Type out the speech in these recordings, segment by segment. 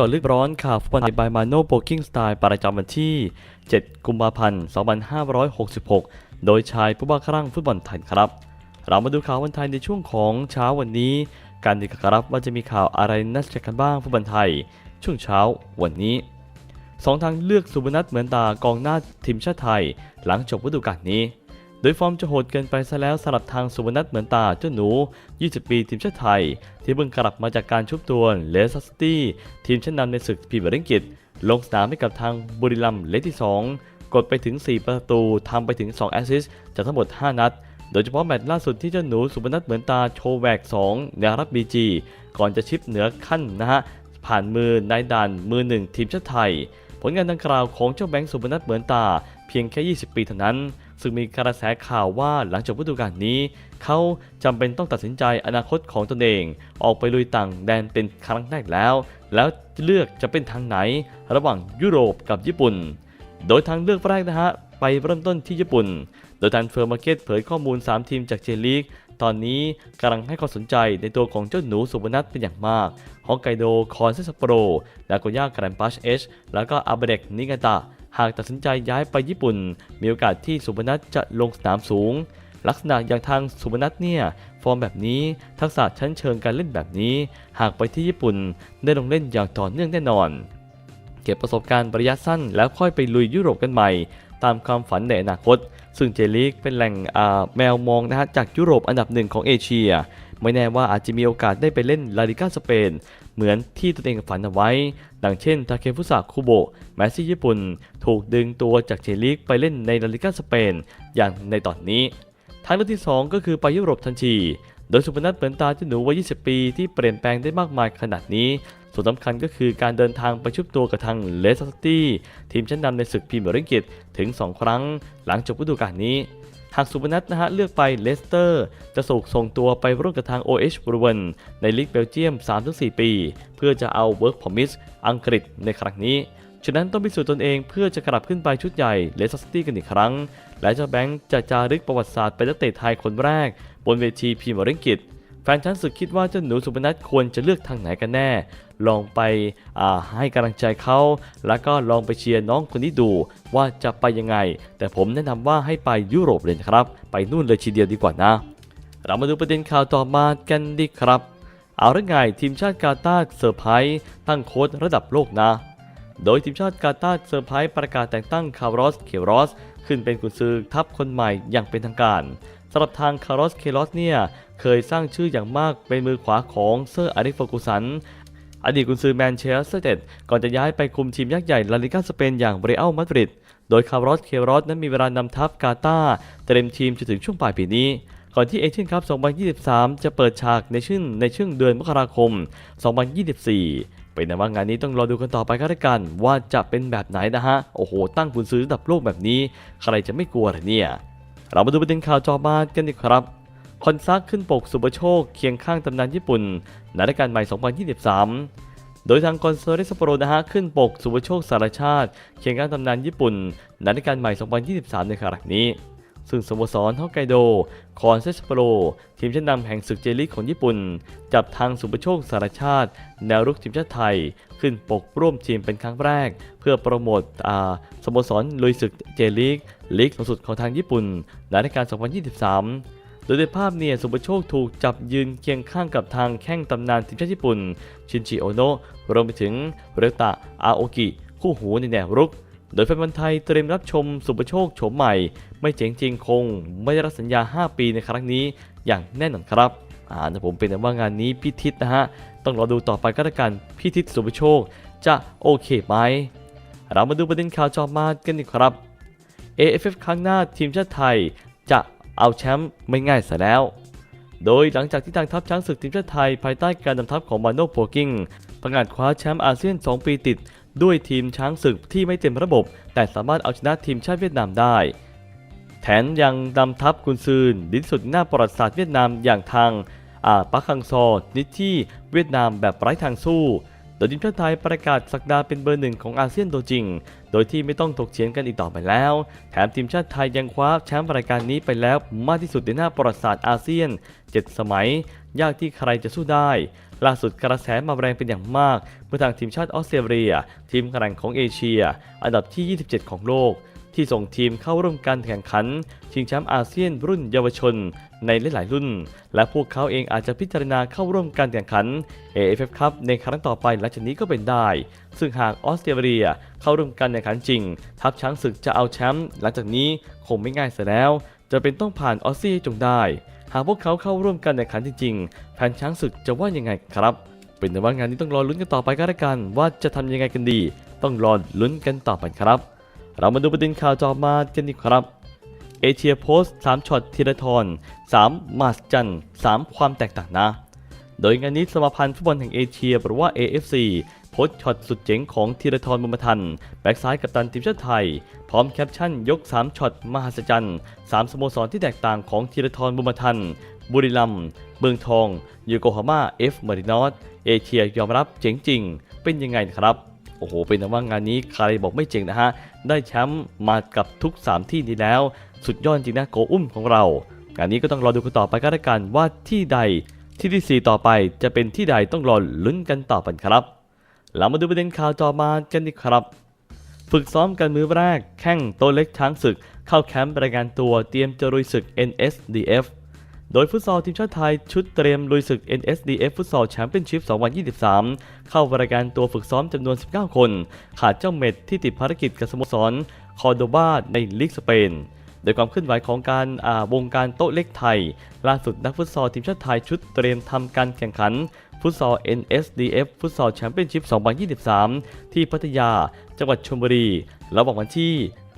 จอดลึกร้อนข่าวฟุตบอลในบายมาโน่โปกิ้งสไตล์ประจำวันที่ 7 กุมภาพันธ์ 2566 โดยชายผู้บ้าคลั่งฟุตบอลไทยครับ เรามาดูข่าววันไทยในช่วงของเช้าวันนี้ การดีครับว่าจะมีข่าวอะไรน่าสนใจกันบ้างฟุตบอลไทย ช่วงเช้าวันนี้สองทางเลือกสุพนัทเหมือนตากองหน้าทีมชาติไทย หลังจบฤดูกาลนี้ โดยฟอร์มจะโหดเกินไปซะแล้วสำหรับทางสุพนัทเหมือนตาเจ้าหนู 20 ปีทีมชาติไทย ที่เพิ่งกลับมาจากการชุบตัวเลสซิตี้ทีมชั้นนำในศึกพรีเมียร์ลีกอังกฤษลงสนามให้กับทางบุรีรัมย์เลกที่ 2 กดไปถึง 4 ประตูทำไปถึง 2 แอสซิสต์จากทั้งหมด 5 นัด โดยเฉพาะแมตช์ล่าสุดที่เจ้าหนูสุพนัทเหมือนตาโชว์แหวก2ในรับบีจีก่อนจะชิปเหนือขั้นนะฮะผ่านมือนายดันมือหนึ่งทีมชาติไทย ผลงานดังกล่าวของเจ้าแบงค์สุพนัทเหมือนตา เพียงแค่ 20 ปีเท่านั้น ซึ่งมีกระแสข่าวว่าหลังจบฤดูกาลนี้ เขาจำเป็นต้องตัดสินใจอนาคตของตนเอง ออกไปลุยต่างแดนเป็นครั้งแรกแล้ว แล้วเลือกจะเป็นทางไหน ระหว่างยุโรปกับญี่ปุ่น โดยทางเลือกแรกนะฮะไปเริ่มต้นที่ญี่ปุ่น โดยทางเฟอร์มาร์เก็ตเผยข้อมูล 3 ทีมจากเจลีก ตอนนี้กำลังให้ความสนใจในตัวของเจ้าหนูสุพนัทเป็นอย่างมากฮอกไกโด คอนเซสโปรดากย่าแกรนปัชเอช แล้วก็อาเบเดกนิกาตะ หากตัดสินใจย้ายไปญี่ปุ่น มีโอกาสที่สุพนัทจะลงสนามสูง ลักษณะอย่างทางสุพนัทเนี่ย ฟอร์มแบบนี้ทักษะชั้นเชิงการเล่นแบบนี้ หากไปที่ญี่ปุ่นได้ลงเล่นอย่างต่อเนื่องแน่นอน เก็บประสบการณ์ระยะสั้นแล้วค่อยไปลุยยุโรปกันใหม่ ตามความฝันในอนาคต ซึ่งเจลีกเป็นแหล่งแมวมองนะฮะจากยุโรปอันดับหนึ่งของเอเชียไม่แน่ว่าอาจจะมีโอกาสได้ไปเล่นลาลิก้าสเปน เหมือนที่ตนเองฝันเอาไว้ ดังเช่นทาเคฟุสะคุโบะแมสซี่ญี่ปุ่น ถูกดึงตัวจากเจลีกไปเล่นในลาลิก้าสเปน อย่างในตอนนี้ ทางเลือกที่ 2 ก็คือไปยุโรปทันที โดยสุพนัทเหมือนตาเจ้าหนูวัย 20 ปีที่เปลี่ยนแปลงได้มากมายขนาดนี้ ส่วนสำคัญก็คือการเดินทางไปชุบตัวกับทางเลสเตอร์ซิตี้ทีมชั้นนำในศึกพรีเมียร์ลีกอังกฤษถึง 2 ครั้ง หลังจบฤดูกาลนี้ หากสุพนัทนะฮะเลือกไปเลสเตอร์ จะสูกส่งตัวไปร่วมกับทาง OH บรูเวนในลีกเบลเยียม 3-4 ปี เพื่อจะเอาเวิร์กพอมิสอังกฤษในครั้งนี้ฉะนั้นต้องพิสูจน์ตนเองเพื่อจะกลับขึ้นไปชุดใหญ่เลสเตอร์ซิตี้กันอีกครั้ง และเจ้าแบงค์จะจารึกประวัติศาสตร์เป็นนักเตะไทยคนแรก บนเวทีพรีเมียร์ลีกอังกฤษ แฟนชั้นศึกคิดว่าเจ้าหนูสุพนัทควรจะเลือกทางไหนกันแน่ ลองไปให้กำลังใจเขา แล้วก็ลองไปเชียร์น้องคนนี้ดูว่าจะไปยังไง แต่ผมแนะนำว่าให้ไปยุโรปเลยครับ ไปนู่นเลยทีเดียวดีกว่านะ เรามาดูประเด็นข่าวต่อมากันดีครับ เอาละไงทีมชาติกาตาร์เซอร์ไพรส์ตั้งโค้ชระดับโลกนะ โดยทีมชาติกาตาร์เซอร์ไพรส์ประกาศแต่งตั้งคาร์ลอส เคโรส ขึ้นเป็นกุนซือทัพคนใหม่อย่างเป็นทางการ สำหรับทางคาร์ลสเคโรสเนี่ยเคยสร้างชื่ออย่างมากเป็นมือขวาของเซอร์อเล็กเฟอร์กูสันอดีตกุนซือแมนเชสเตอร์ยูไนเต็ดก่อนจะย้ายไปคุมทีมยักษ์ใหญ่ลาลิกาสเปนอย่างเรอัลมาดริดโดยคาร์ลสเคโรสนั้นมีเวลานำทัพกาตาเตรียมทีมจนถึงช่วงปลายปีนี้ก่อนที่เอเชียนคัพ 2023 จะเปิดฉากในช่วงในช่วงเดือนมกราคม 2024 เป็นแต่ว่างานนี้ต้องรอดูกันต่อไปก็แล้วกันว่าจะเป็นแบบไหนนะฮะ โอ้โห ตั้งกุนซือระดับโลกแบบนี้ ใครจะไม่กลัวหรอเนี่ย เรามาดูประเด็นข่าวจอมากันดีครับ คอนซักขึ้นปกสุปโชคเคียงข้างตำนานญี่ปุ่นในรายการใหม่ 2023 โดยทางคอนโซลเรสโรนะฮะขึ้นปกสุปโชคสารชาติ เคียงข้างตำนานญี่ปุ่นในรายการใหม่ 2023 ในครั้งนี้ ซึ่งสโมสรฮอกไกโด คอนเซสโปรทีมชั้นนำแห่งศึกเจลีกของญี่ปุ่น จับทางสุปโชคสารชาติ แนวรุกทีมชาติไทย ขึ้นปกร่วมทีมเป็นครั้งแรก เพื่อโปรโมทอ่าสโมสรลุยศึกเจลีกลีกสูงสุดของทางญี่ปุ่นในรายกา2023โดยในภาพเนี่ยสุปโชคถูกจับยืนเคียงข้างกับทางแข้งตำนานทีมชาติญี่ปุ่น ชินจิโอโนะรวมไปถึงเรตะอาโอกิ คู่หูในแนวรุก โดยแฟนบอลไทยเตรียมรับชมสุปโชคโฉมใหม่ ไม่เจ๋งจริงคง ไม่ได้รับสัญญา 5 ปีในครั้งนี้อย่างแน่นอนครับอ่าแต่ผมเป็นแต่ว่างานนี้พี่ทิศนะฮะ ต้องรอดูต่อไปก็แล้วกันพี่ทิศสุปโชคจะโอเคไหมเรามาดูประเด็นข่าวจอมากันดีครับ AFF ครั้งหน้าทีมชาติไทยจะเอาแชมป์ไม่ง่ายซะแล้ว โดยหลังจากที่ทางทัพช้างศึกทีมชาติไทยภายใต้การนำทัพของมาโนโพกิ้งประกาศคว้าแชมป์อาเซียน 2 ปีติด ด้วยทีมช้างศึกที่ไม่เต็มระบบ แต่สามารถเอาชนะทีมชาติเวียดนามได้ แถมยังนำทัพกุนซืนดินสุดหน้าประวัติศาสตร์เวียดนามอย่างทางอาปักคังซอนิที่เวียดนามแบบไร้ทางสู้ โดยทีมชาติไทยประกาศสักดาเป็นเบอร์หนึ่งของอาเซียนตัวจริง โดยที่ไม่ต้องถกเถียงกันอีกต่อไปแล้ว แถมทีมชาติไทยยังคว้าแชมป์รายการนี้ไปแล้วมากที่สุดในหน้าประวัติศาสตร์อาเซียน 7 สมัย ยากที่ใครจะสู้ได้ ล่าสุดกระแสมาแรงเป็นอย่างมาก เมื่อทางทีมชาติออสเตรเลีย ทีมแข่งของเอเชีย อันดับที่ 27 ของโลก ที่ส่งทีมเข้าร่วมการแข่งขัน ชิงแชมป์อาเซียนรุ่นเยาวชน ในหลายๆรุ่น และพวกเขาเองอาจจะพิจารณาเข้าร่วมการแข่งขัน AFF Cup ในครั้งต่อไปหลังจากนี้ก็เป็นได้ ซึ่งหากออสเตรเลียเข้าร่วมการแข่งขันจริง ทัพช้างศึกจะเอาแชมป์หลังจากนี้คงไม่ง่ายเสียแล้ว จะเป็นต้องผ่านออสซี่จงได้ หากพวกเขาเข้าร่วมการแข่งขันจริงๆแผนช้างศึกจะว่ายังไงครับเป็นแต่ว่างานนี้ต้องรอลุ้นกันต่อไปก็แล้วกัน ว่าจะทำยังไงกันดี ต้องรอลุ้นกันต่อไปครับ เรามาดูประเด็นข่าวจอมากันดีครับ เอเชียโพสต์3ช็อตธีรทร3มาสจัน3ความแตกต่างนะ โดยงานนี้สมาพันธ์ฟุตบอลแห่งเอเชียหรือว่า AFC โพสต์ช็อตสุดเจ๋งของธีรทรบุญมาทันแบ็กซ้ายกัปตันทีมชาติไทย พร้อมแคปชั่นยก 3ช็อตมหัศจรรย์3สโมสรที่แตกต่างของธีรทรบุญมาทันบุรีรัมย์เมืองทองโยโกฮาม่าเอฟมารินอสเอเชียยอมรับเจ๋งจริง เป็นยังไงครับ โอ้โห เป็นว่างานนี้ใครบอกไม่เจ๋งนะฮะ ได้แชมป์มากับทุก 3 ที่นี้แล้ว สุดยอดจริงนะโกอุ้มของเรา งานนี้ก็ต้องรอดูกันต่อไปก็แล้วกันว่าที่ใดที่ที่ 4 ต่อไปจะเป็นที่ใดต้องรอลุ้นกันต่อไปครับ เรามาดูประเด็นข่าวต่อมากันดีครับ ฝึกซ้อมกันมือแรก แข่งโตเล็กช้างศึก เข้าแคมป์รายงานตัวเตรียมจะลุยศึก NSDF โดยฟุตซอลทีมชาติไทยชุดเตรียมลุยศึก NSDF ฟุตซอลแชมเปี้ยนชิพ 2023 เข้ารายการตัวฝึกซ้อมจำนวน 19 คน ขาดเจ้าเม็ดที่ติดภารกิจกับสโมสร คอร์โดบาในลีกสเปน โดยความเคลื่อนไหวของการอ่าวงการโต๊ะเล็กไทย ล่าสุดนักฟุตซอลทีมชาติไทยชุดเตรียมทำการแข่งขัน ฟุตซอล NSDF ฟุตซอลแชมเปี้ยนชิพ 2023 ที่พัทยา จังหวัดชลบุรี ระหว่างวันที่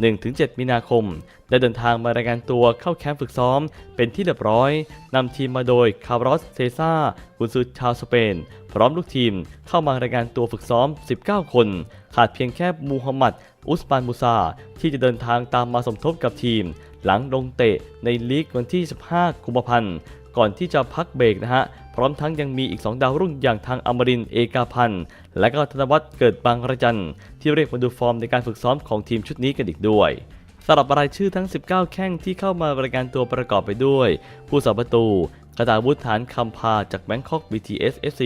1-7 มีนาคม ได้เดินทางมารายงานตัวเข้าแคมป์ฝึกซ้อม เป็นที่เรียบร้อย นำทีมมาโดยคาร์ลอสเซซ่ากุนซือชาวสเปน พร้อมลูกทีมเข้ามารายงานตัวฝึกซ้อม 19 คน ขาดเพียงแค่มูฮัมหมัด อุสปานมูซา ที่จะเดินทางตามมาสมทบกับทีม หลังลงเตะในลีกวันที่ 15 กุมภาพันธ์ ก่อนที่จะพักเบรกนะฮะ พร้อมทั้งยังมีอีก 2 ดาวรุ่งอย่างทางอมรินเอกาพันธ์และก็ธนวัฒน์เกิดบางระจันที่เรียกมาดูฟอร์มในการฝึกซ้อมของทีมชุดนี้กันอีกด้วยสำหรับรายชื่อทั้ง 19 แข้งที่เข้ามาบรายการตัวประกอบไปด้วย ผู้สาประตูกระตาวุฒฐานคำพาจากแบงคอก BTS FC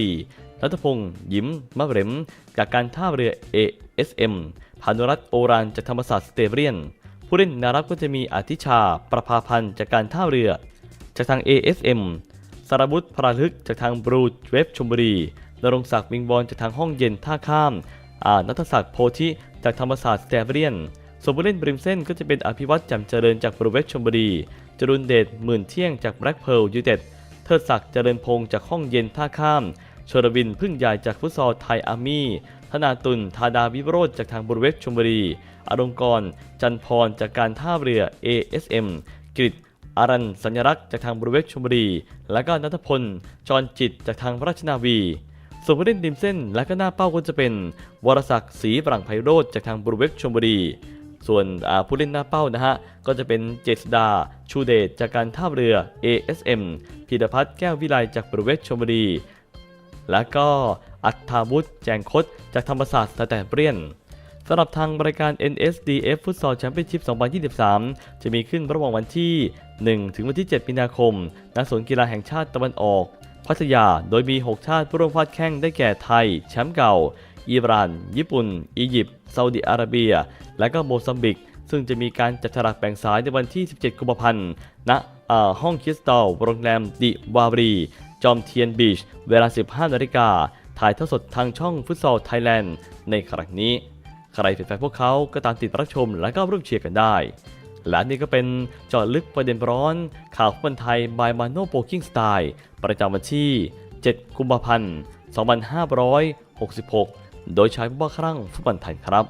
รัตพงศ์ยิ้มมะเหรมจากการท่าเรือ ASM พานุรัตน์โอรานจากธรรมศาสตร์สเตเรียน ผู้เล่นนารับก็จะมีอาทิชา ประภาพันธ์จากการท่าเรือ จากทาง ASM สารบุตรพราลึกจากทางบรูเวฟชมบุรีนรงศักดิ์วิงบอลจากทางห้องเย็นท่าข้ามอ่านัทศักดิ์โพธิจากธรรมศาสตร์สเตเรียนส่วนผู้เล่นบริมเส้นก็จะเป็นอภิวัตรจำเจริญจากบรูเวฟชมบุรี จรุนเดชหมื่นเที่ยงจากแบล็กเพ r ร์ยูเต็ดเทิดศักดิ์เจริญพงศ์จากห้องเย็นท่าข้ามชรวินพึ่งใหญ่จากฟุตซอลไทยอาร์มี่ธนาตุลธาดาวิโรธจากทางบริเวณชมบุรีอารงกร จันพรจากการท่าเรือ ASM กริต อารันสัญลักษณ์จากทางบริเวณชมบุรี และก็นัทพล จรจิตจากทางราชนาวีส่วนผู้เล่นริมเส้นและก็หน้าเป้าก็จะเป็น วรศักดิ์ศรีปรังไพโรธจากทางบริเวณชมบุรี ส่วนผู้เล่นหน้าเป้านะฮะ ก็จะเป็นเจษดา ชูเดชจากการท่าเรือ ASM พีรพัฒน์แก้ววิไลจากบริเวณชมบุรี และก็อัฏฐาวุฒิแจงคดจากธรรมศาสตร์สแตนเปรียนสำหรับทางรายการ NSDF ฟุตซอลแชมเปี้ยนชิพ2023 จะมีขึ้นระหว่างวันที่ 1 ถึงวันที่ 7 มีนาคม ณ สวนกีฬาแห่งชาติตะวันออก พัทยา โดยมี 6 ชาติผู้ร่วมฟาดแข่งได้แก่ไทย แชมป์เก่า อิหร่าน ญี่ปุ่น อียิปต์ซาอุดิอาระเบีย และก็โมซัมบิก ซึ่งจะมีการจัดฉลากแบ่งสายในวันที่ 17 กุมภาพันธ์ ณ ห้องคริสตัล โรงแรมดิวารี จอมเทียนบีช เวลา 15 นาฬิกา ถ่ายทอดสดทางช่องฟุตซอลไทยแลนด์ในครั้งนี้ ใครเป็นแฟนพวกเขาก็ตามติดรับชมและก็ร่วมเชียร์กันได้ และนี่ก็เป็นเจาะลึกประเด็นร้อน ข่าวฟุตบอลไทยบายมาโนโปกิ้งสไตล์ประจำวันที่ 7 กุมภาพันธ์ 2566 โดยใช้ผู้บ้าครั่งฟุตบอลไทยครับ